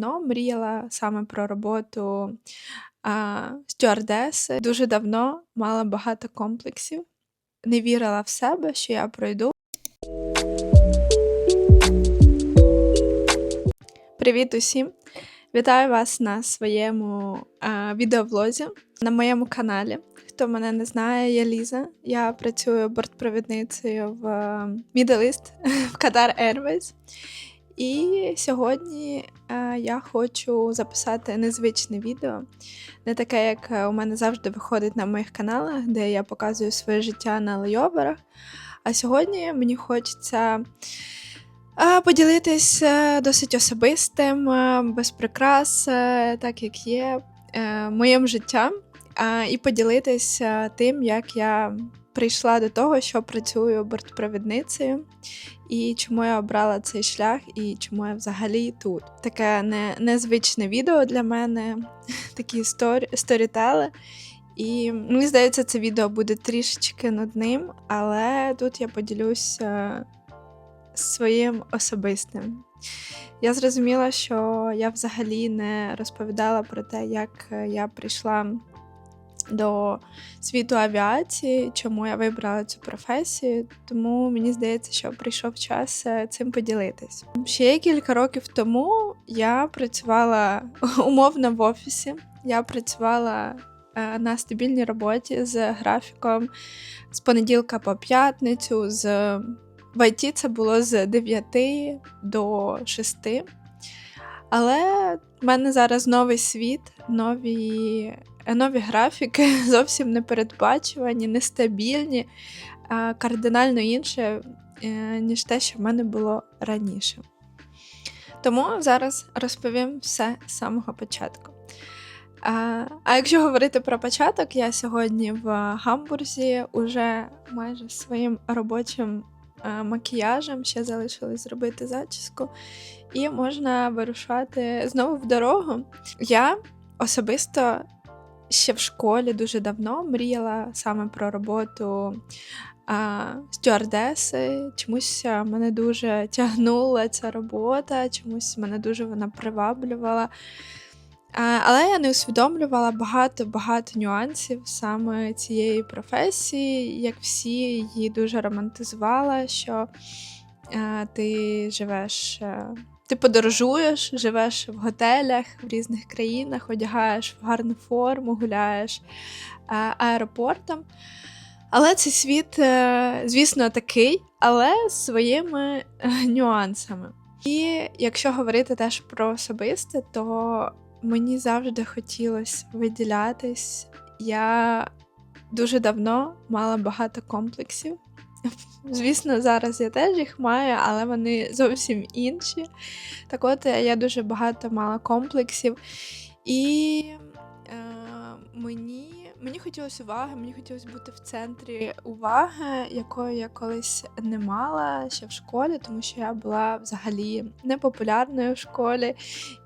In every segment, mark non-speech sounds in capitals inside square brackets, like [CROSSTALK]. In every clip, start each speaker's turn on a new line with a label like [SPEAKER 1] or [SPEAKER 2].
[SPEAKER 1] давно мріяла саме про роботу а, стюардеси. Дуже давно мала багато комплексів, не вірила в себе, що я пройду. Привіт усім! Вітаю вас на своєму а, відеоблозі на моєму каналі. Хто мене не знає, я Ліза. Я працюю бортпровідницею в Middle East [LAUGHS] в Qatar Airways. І сьогодні е, я хочу записати незвичне відео, не таке, як е, у мене завжди виходить на моїх каналах, де я показую своє життя на лейоверах. А сьогодні мені хочеться е, поділитись е, досить особистим, без прикрас, так як є, моїм життям, і поділитися тим, як я прийшла до того, що працюю бортпровідницею, і чому я обрала цей шлях, і чому я взагалі тут. Таке не, незвичне відео для мене, [LAUGHS] такі сторі, сторітели. І мені здається, це відео буде трішечки нудним, але тут я поділюся своїм особистим. Я зрозуміла, що я взагалі не розповідала про те, як я прийшла до світу авіації, чому я вибрала цю професію, тому мені здається, що прийшов час е, цим поділитись. Ще кілька років тому я працювала [LAUGHS] умовно в офісі. Я працювала е, на стабільній роботі з графіком з понеділка по п'ятницю. з В ІТ це було з 9 до 6. Але в мене зараз новий світ, нові нові графіки [LAUGHS] зовсім не передбачувані, нестабільні, кардинально інше, е, ніж те, що в мене було раніше. Тому зараз розповім все з самого початку. А а якщо говорити про початок, я сьогодні в гамбурзі уже майже своїм робочим а, макіяжем ще залишилось зробити зачіску, і можна вирушати знову в дорогу. Я особисто ще в школі дуже давно мріяла саме про роботу а, стюардеси. Чомусь мене дуже тягнула ця робота, чомусь мене дуже вона приваблювала. Але я не усвідомлювала багато-багато нюансів саме цієї професії, як всі її дуже романтизувала, що ти живеш. Ти подорожуєш, живеш в готелях в різних країнах, одягаєш в гарну форму, гуляєш е, аеропортом. Але цей світ, е, звісно, такий, але з своїми е, нюансами. І якщо говорити теж про особисте, то мені завжди хотілося виділятись. Я дуже давно мала багато комплексів. Звісно, зараз я теж їх маю, але вони зовсім інші. Так от я дуже багато мала комплексів, і е, мені мені хотілося уваги, мені хотілося бути в центрі уваги, якої я колись не мала ще в школі, тому що я була взагалі непопулярною в школі,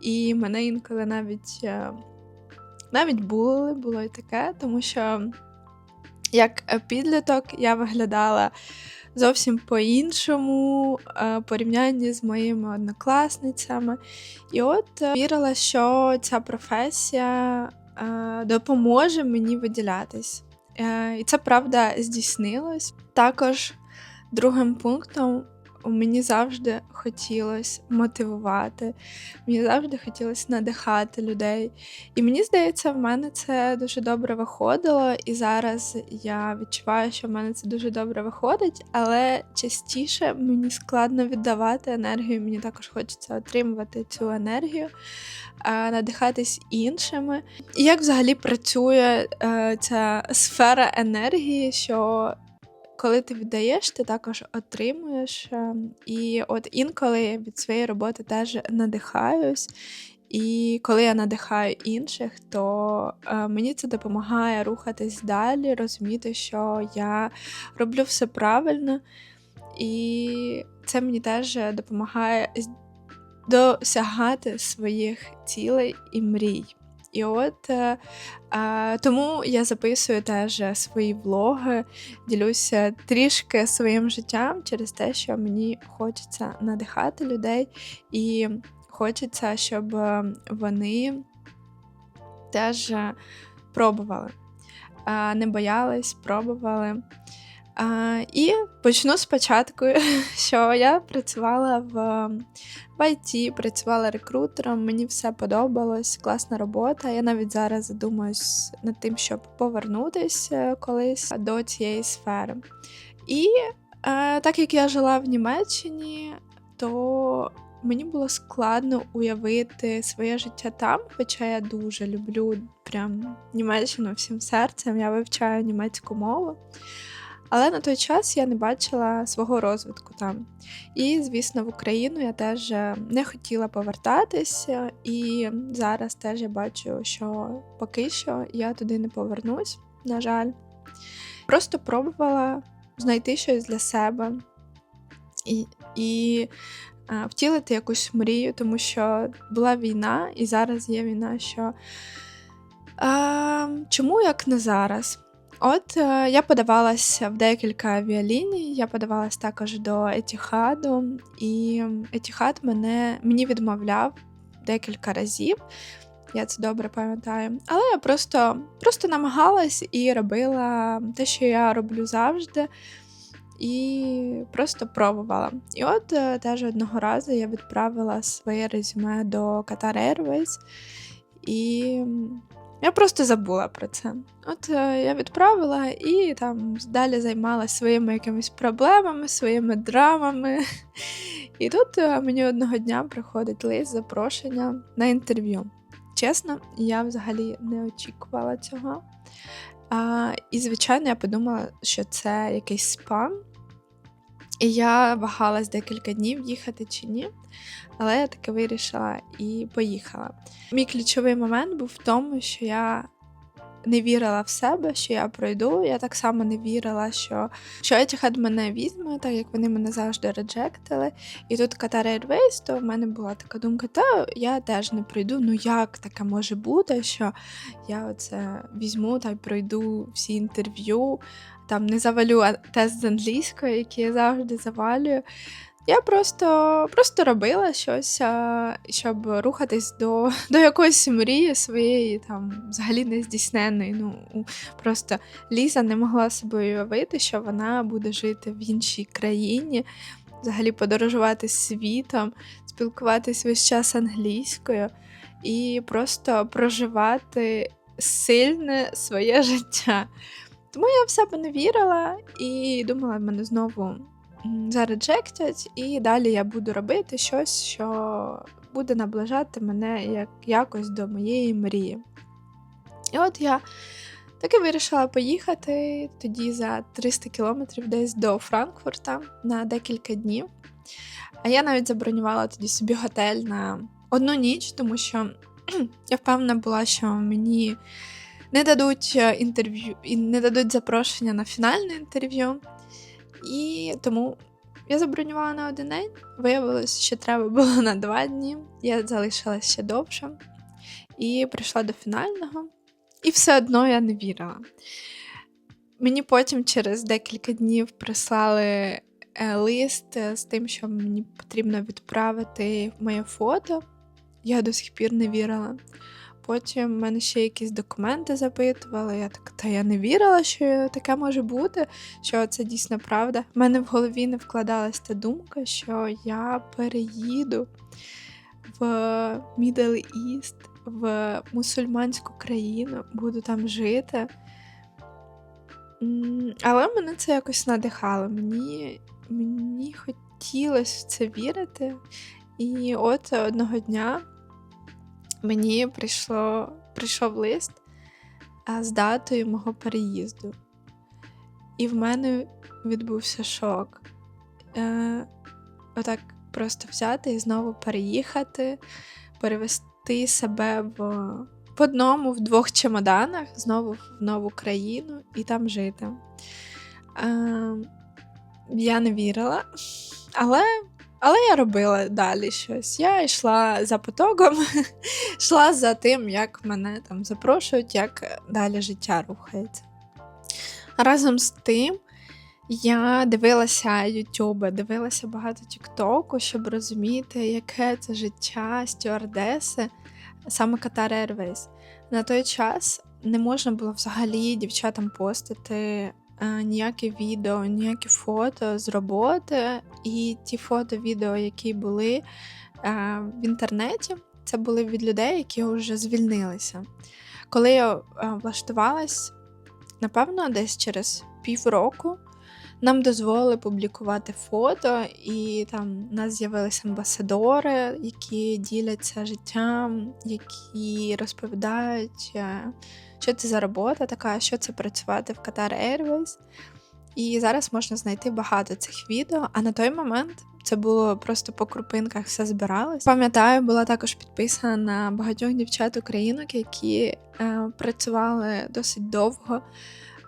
[SPEAKER 1] і мене інколи навіть е, навіть були, було і таке, тому що як е, підліток я виглядала зовсім по-іншому е, порівнянні з моїми однокласницями. І от е, вірила, що ця професія допоможе мені виділятись. І це правда здійснилось. Також другим пунктом мені завжди хотілося мотивувати, мені завжди хотілося надихати людей. І мені здається, в мене це дуже добре виходило, і зараз я відчуваю, що в мене це дуже добре виходить, але частіше мені складно віддавати енергію, мені також хочеться отримувати цю енергію, надихатись іншими. І як взагалі працює е, ця сфера енергії, що коли ти віддаєш, ти також отримуєш. Ем, і от інколи від своєї роботи теж надихаюсь. І коли я надихаю інших, то е, мені це допомагає рухатись далі, розуміти, що я роблю все правильно, і це мені теж допомагає досягати своїх цілей і мрій. І от е, тому я записую теж свої влоги, ділюся трішки своїм життям через те, що мені хочеться надихати людей і хочеться, щоб е, вони теж пробували, не боялись, пробували. А, і почну спочатку, [LAUGHS] що я працювала в, в IT, працювала рекрутером, мені все подобалось, класна робота. Я навіть зараз задумуюсь над тим, щоб повернутися колись до цієї сфери. І е, так як я жила в Німеччині, то мені було складно уявити своє життя там, хоча я дуже люблю прям Німеччину всім серцем, я вивчаю німецьку мову. Але на той час я не бачила свого розвитку там. І, звісно, в Україну я теж е, не хотіла повертатися, і зараз теж я бачу, що поки що я туди не повернусь, на жаль. Просто пробувала знайти щось для себе і і а, втілити якусь мрію, тому що була війна, і зараз є війна, що а, чому як не зараз? От е, я подавалася в декілька авіаліній, я подавалась також до Етіхаду, і Етіхад мене мені відмовляв декілька разів. Я це добре пам'ятаю. Але я просто просто намагалась і робила те, що я роблю завжди, і просто пробувала. І от е, теж одного разу я відправила своє резюме до Qatar Airways, і я просто забула про це. От е, я відправила і там далі займалася своїми якимись проблемами, своїми драмами. [LAUGHS] І тут е, мені одного дня приходить лист запрошення на інтерв'ю. Чесно, я взагалі не очікувала цього. А, І, звичайно, я подумала, що це якийсь спам. І я вагалась декілька днів їхати чи ні, але я таки вирішила і поїхала. Мій ключовий момент був в тому, що я не вірила в себе, що я пройду. Я так само не вірила, що що Etihad мене візьме, так як вони мене завжди реджектили. І тут Qatar Airways, то в мене була така думка, та я теж не пройду. Ну як таке може бути, що я оце візьму та й пройду всі інтерв'ю, там не завалю тест з англійської, який я завжди завалюю. Я просто просто робила щось, щоб рухатись до [LAUGHS] до якоїсь мрії своєї, там взагалі нездійсненної. Ну, Просто Ліза не могла собі уявити, що вона буде жити в іншій країні, взагалі подорожувати світом, спілкуватись весь час англійською і просто проживати сильне своє життя. Тому я в себе не вірила і думала, мене знову зареджектять, і далі я буду робити щось, що буде наближати мене як якось до моєї мрії. І от я таки вирішила поїхати тоді за 300 кілометрів десь до Франкфурта на декілька днів. А я навіть забронювала тоді собі готель на одну ніч, тому що я впевнена була, що мені не дадуть е, інтерв'ю і не дадуть запрошення на фінальне інтерв'ю. І тому я забронювала на один день. Виявилось, що треба було на два дні. Я залишилася ще довше і прийшла до фінального, і все одно я не вірила. Мені потім через декілька днів прислали е, лист з тим, що мені потрібно відправити моє фото. Я до сих пір не вірила. Потім в мене ще якісь документи запитували. Я так, та я не вірила, що таке може бути, що це дійсно правда. В мене в голові не вкладалась та думка, що я переїду в Middle East, в мусульманську країну, буду там жити. Але мене це якось надихало. Мені, Мені хотілося в це вірити. І от одного дня мені прийшло, прийшов лист з датою мого переїзду. І в мене відбувся шок. Е, Отак просто взяти і знову переїхати, перевести себе в, в одному, в двох чемоданах, знову в нову країну і там жити. Е, Я не вірила, але але я робила далі щось. Я йшла за потоком, [LAUGHS] йшла за тим, як мене там запрошують, як далі життя рухається. Разом з тим, Я дивилася Ютуби, дивилася багато Тіктоку, щоб розуміти, яке це життя стюардеси, саме Qatar Airways. На той час не можна було взагалі дівчатам постити е, ніякі відео, ніякі фото з роботи. І ті фото, відео, які були е, в інтернеті, це були від людей, які вже звільнилися. Коли я е, влаштувалась, напевно, десь через півроку нам дозволили публікувати фото, і там у нас з'явилися амбасадори, які діляться життям, які розповідають, е, що це за робота така, що це працювати в Qatar Airways. І зараз можна знайти багато цих відео, а на той момент це було просто по крупинках все збиралось. Пам'ятаю, була також підписана на багатьох дівчат-українок, які е, працювали досить довго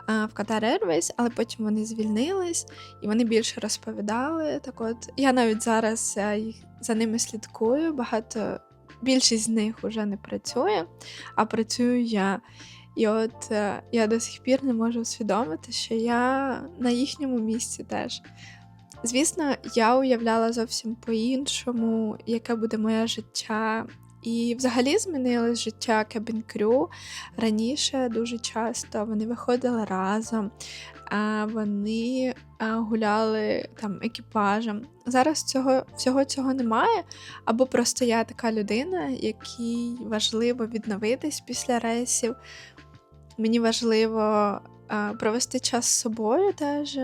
[SPEAKER 1] в Qatar Airways, але потім вони звільнились і вони більше розповідали. Так от я навіть зараз е, за ними слідкую. Багато більшість з них вже не працює, а працюю я. І от е, я до сих пір не можу усвідомити, що я на їхньому місці теж. Звісно, я уявляла зовсім по-іншому, яке буде моє життя і взагалі змінилось життя Crew. Раніше дуже часто вони виходили разом, вони гуляли там екіпажем. Зараз цього всього цього немає. Або просто я така людина, якій важливо відновитись після рейсів. Мені важливо провести час з собою теж.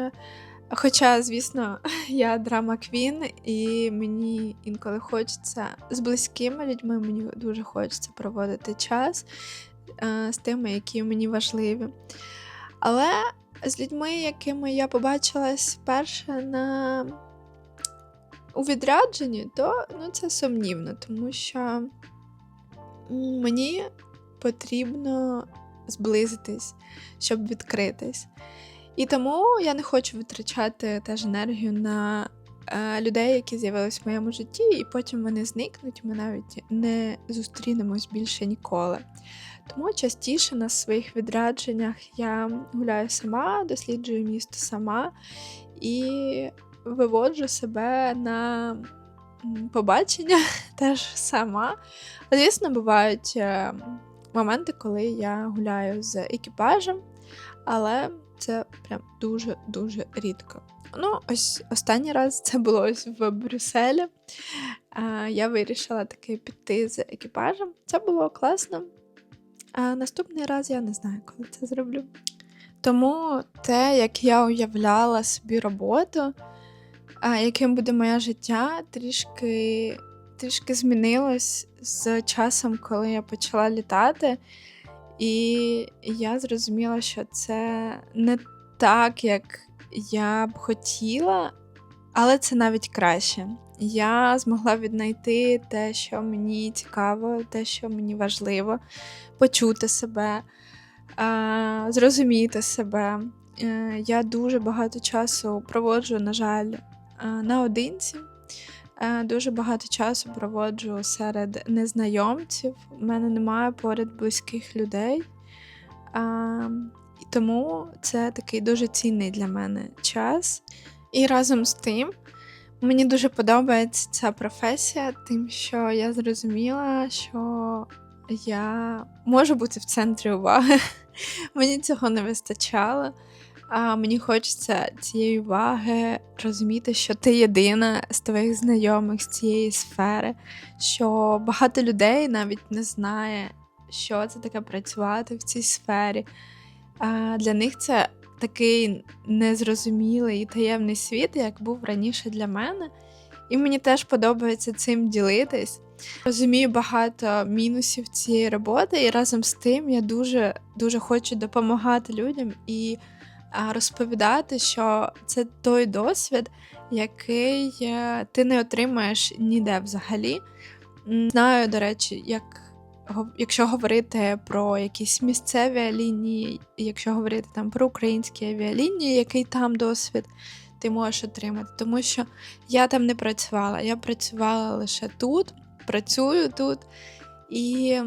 [SPEAKER 1] Хоча, звісно, [LAUGHS] я драма Квін, і мені інколи хочеться з близькими людьми, мені дуже хочеться проводити час е, з тими, які мені важливі. Але з людьми, якими я побачилась вперше на у відрядженні, то ну, це сумнівно, тому що мені потрібно зблизитись, щоб відкритись. І тому я не хочу витрачати теж енергію на е, людей, які з'явились в моєму житті, і потім вони зникнуть, ми навіть не зустрінемось більше ніколи. Тому частіше на своїх відрядженнях я гуляю сама, досліджую місто сама і виводжу себе на побачення [LAUGHS] теж сама. Звісно, бувають е, моменти, коли я гуляю з екіпажем, але це прям дуже-дуже рідко. Ну, ось останній раз це було ось в Брюсселі. Я вирішила таки піти з екіпажем. Це було класно. А наступний раз я не знаю, коли це зроблю. Тому те, як я уявляла собі роботу, яким буде моє життя, трішки трішки змінилось з часом, коли я почала літати. І я зрозуміла, що це не так, як я б хотіла, але це навіть краще. Я змогла віднайти те, що мені цікаво, те, що мені важливо, почути себе, зрозуміти себе. Е, я дуже багато часу проводжу, на жаль, наодинці. Е, дуже багато часу проводжу серед незнайомців. У мене немає поряд близьких людей. І тому це такий дуже цінний для мене час. І разом з тим мені дуже подобається ця професія, тим, що я зрозуміла, що я можу бути в центрі уваги. [LAUGHS] Мені цього не вистачало. А мені хочеться цієї уваги розуміти, що ти єдина з твоїх знайомих з цієї сфери, що багато людей навіть не знає, що це таке працювати в цій сфері. А Для них це такий незрозумілий і таємний світ, як був раніше для мене. І мені теж подобається цим ділитись. Розумію багато мінусів цієї роботи, і разом з тим я дуже дуже хочу допомагати людям і розповідати, що це той досвід, який е, ти не отримаєш ніде взагалі. Знаю, до речі, як. Якщо говорити про якісь місцеві авіалінії, якщо говорити там про українські авіалінії, який там досвід ти можеш отримати. Тому що я там не працювала, я працювала лише тут, працюю тут, і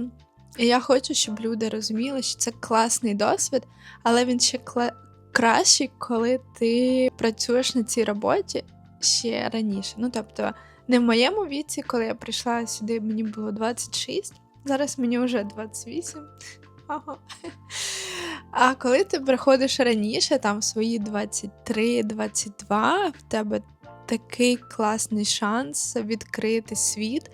[SPEAKER 1] я хочу, щоб люди розуміли, що це класний досвід, але він ще краще, коли ти працюєш на цій роботі ще раніше. Ну, тобто, не в моєму віці, коли я прийшла сюди, мені було 26, зараз мені вже 28. Ага. А коли ти приходиш раніше, там свої 23-22, в тебе такий класний шанс відкрити світ,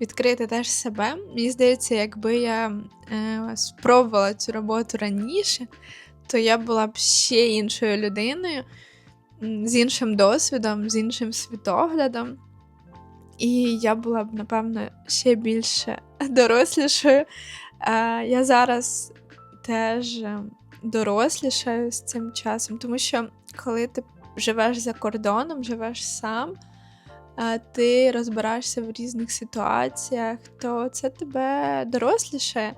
[SPEAKER 1] відкрити теж себе. Мені здається, якби я е, спробувала цю роботу раніше, то я була б ще іншою людиною, з іншим досвідом, з іншим світоглядом. І я була б, напевно, ще більше [LAUGHS] дорослішою. Е, я зараз теж дорослішаю з цим часом, тому що коли ти живеш за кордоном, живеш сам, е, ти розбираєшся в різних ситуаціях, то це тебе доросліше.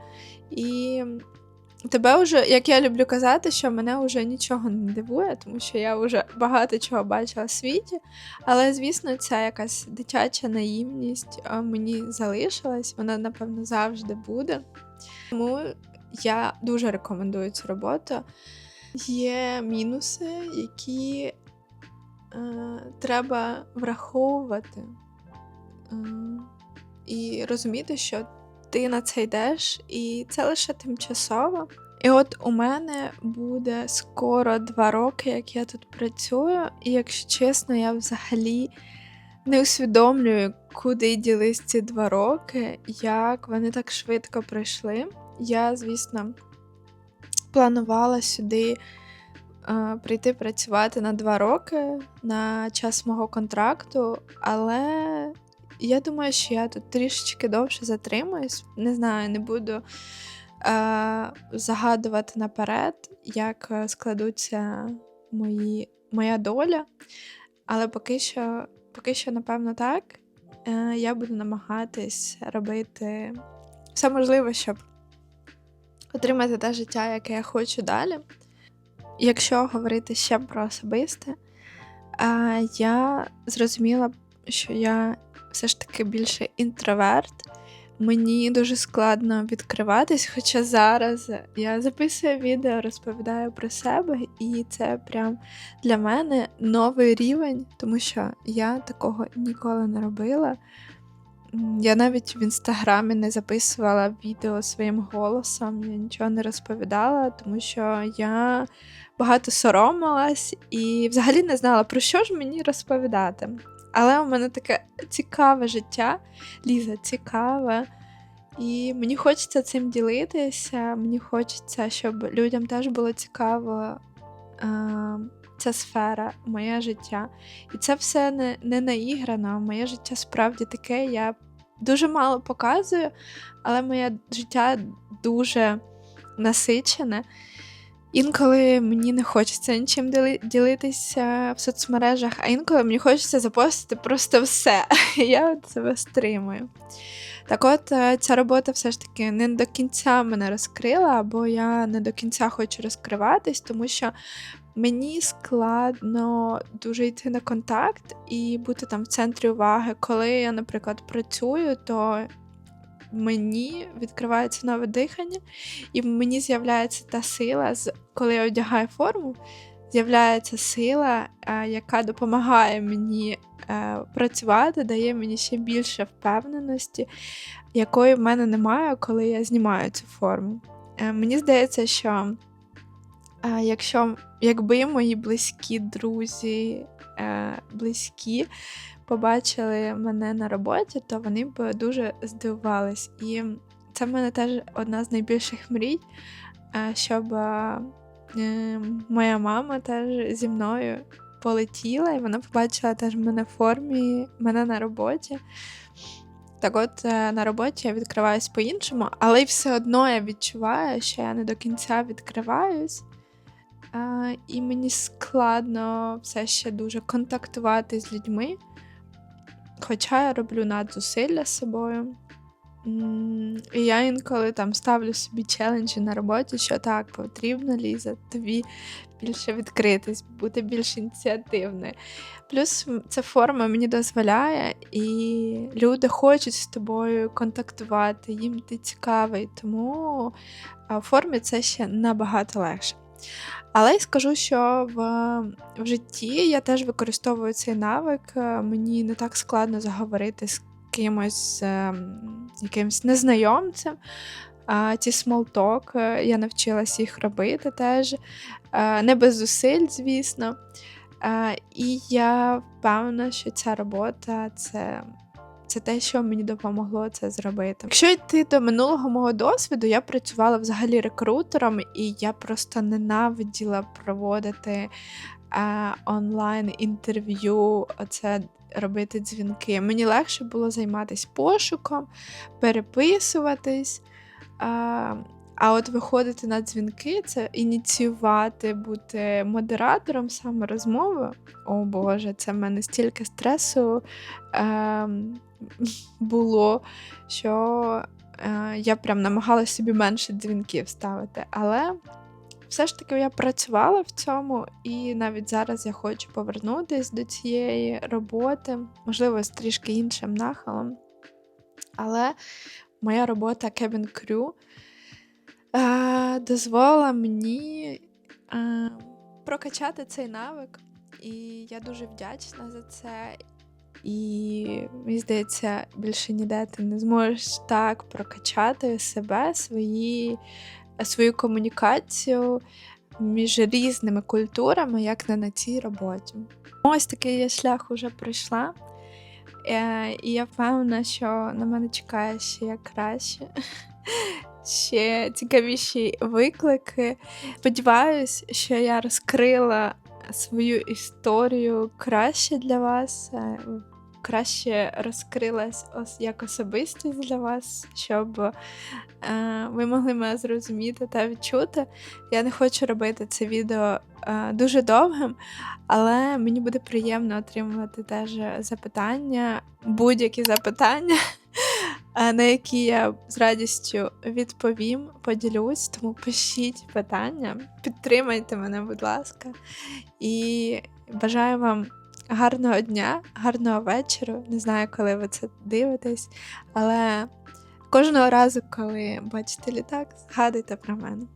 [SPEAKER 1] І тебе вже, як я люблю казати, що мене вже нічого не дивує, тому що я вже багато чого бачила в світі. Але, звісно, ця якась дитяча наївність е, мені залишилась, вона, напевно, завжди буде. Тому я дуже рекомендую цю роботу. Є мінуси, які е, треба враховувати е, і розуміти, що ти на це йдеш, і це лише тимчасово. І от у мене буде скоро два роки, як я тут працюю, і якщо чесно, я взагалі не усвідомлюю, куди ділись ці два роки, як вони так швидко пройшли. Я, звісно, планувала сюди е, прийти працювати на два роки на час мого контракту, але я думаю, що я тут трішечки довше затримуюсь. Не знаю, не буду е, загадувати наперед, як е, складуться мої, моя доля. Але поки що, поки що, напевно, так. Е, Я буду намагатись робити все можливе, щоб отримати те життя, яке я хочу далі. Якщо говорити ще про особисте, я зрозуміла, що я все ж таки більше інтроверт. Мені дуже складно відкриватись, хоча зараз я записую відео, розповідаю про себе, і це прям для мене новий рівень, тому що я такого ніколи не робила. Я навіть в інстаграмі не записувала відео своїм голосом, я нічого не розповідала, тому що я багато соромилась і взагалі не знала, про що ж мені розповідати. Але у мене таке цікаве життя, Ліза, цікаве. І мені хочеться цим ділитися. Мені хочеться, щоб людям теж було цікаво е, ця сфера, моє життя. І це все не не наіграно. Моє життя справді таке. Я дуже мало показую, але моє життя дуже насичене. Інколи мені не хочеться нічим ділитися в соцмережах, а інколи мені хочеться запостити просто все. [LAUGHS] Я себе стримую. Так от, е, ця робота все ж таки не до кінця мене розкрила, або я не до кінця хочу розкриватись, тому що мені складно дуже йти на контакт і бути там в центрі уваги. Коли я, наприклад, працюю, то мені відкривається нове дихання, і мені з'являється та сила, коли я одягаю форму, з'являється сила, е, яка допомагає мені е, працювати, дає мені ще більше впевненості, якої в мене немає, коли я знімаю цю форму. Е, мені здається, що якщо якби мої близькі друзі, близькі побачили мене на роботі, то вони б дуже здивувались. І це в мене теж одна з найбільших мрій, щоб е, моя мама теж зі мною полетіла, і вона побачила теж мене в формі, мене на роботі. Так от е, на роботі я відкриваюсь по-іншому, але все одно я відчуваю, що я не до кінця відкриваюсь. І мені складно все ще дуже контактувати з людьми. Хоча я роблю надзусилля з собою. І я інколи там ставлю собі челенджі на роботі, що так, потрібно Ліза, тобі більше відкритись, бути більш ініціативною. Плюс ця форма мені дозволяє, і люди хочуть з тобою контактувати, їм ти цікавий, тому в формі це ще набагато легше. Але й скажу, що в, в житті я теж використовую цей навик. Е, Мені не так складно заговорити з кимось е, якимось незнайомцем. А ті смолток, я навчилась їх робити теж, е, не без зусиль, звісно. Е, І я впевнена, що ця робота це це те, що мені допомогло це зробити. Якщо йти до минулого мого досвіду, я працювала взагалі рекрутером, і я просто ненавиділа проводити е, онлайн інтерв'ю, оце робити дзвінки. Мені легше було займатися пошуком, переписуватись. А, а от виходити на дзвінки, це ініціювати, бути модератором саме розмови. О Боже, це в мене стільки стресу е, [LAUGHS] було, що е, я прям намагалася собі менше дзвінків ставити. Але все ж таки я працювала в цьому, і навіть зараз я хочу повернутися до цієї роботи, можливо, з трішки іншим нахилом. Але моя робота Cabin Crew е, дозволила мені е, прокачати цей навик, і я дуже вдячна за це. І мені здається, більше ніде ти не зможеш так прокачати себе, свої, свою комунікацію між різними культурами, як не на цій роботі. Ось такий я шлях уже пройшла. Е, І я впевнена, що на мене чекає ще краще, [LAUGHS] ще цікавіші виклики. Сподіваюсь, що я розкрила свою історію краще для вас, е, краще розкрилась як особистість для вас, щоб е, ви могли мене зрозуміти та відчути. Я не хочу робити це відео е, дуже довгим, але мені буде приємно отримувати теж запитання, будь-які запитання, [LAUGHS] е, на які я з радістю відповім, поділюсь. Тому пишіть питання, підтримайте мене, будь ласка, і бажаю вам. Гарного дня, гарного вечора. Не знаю, коли ви це дивитесь, але кожного разу, коли бачите літак, згадуйте про мене.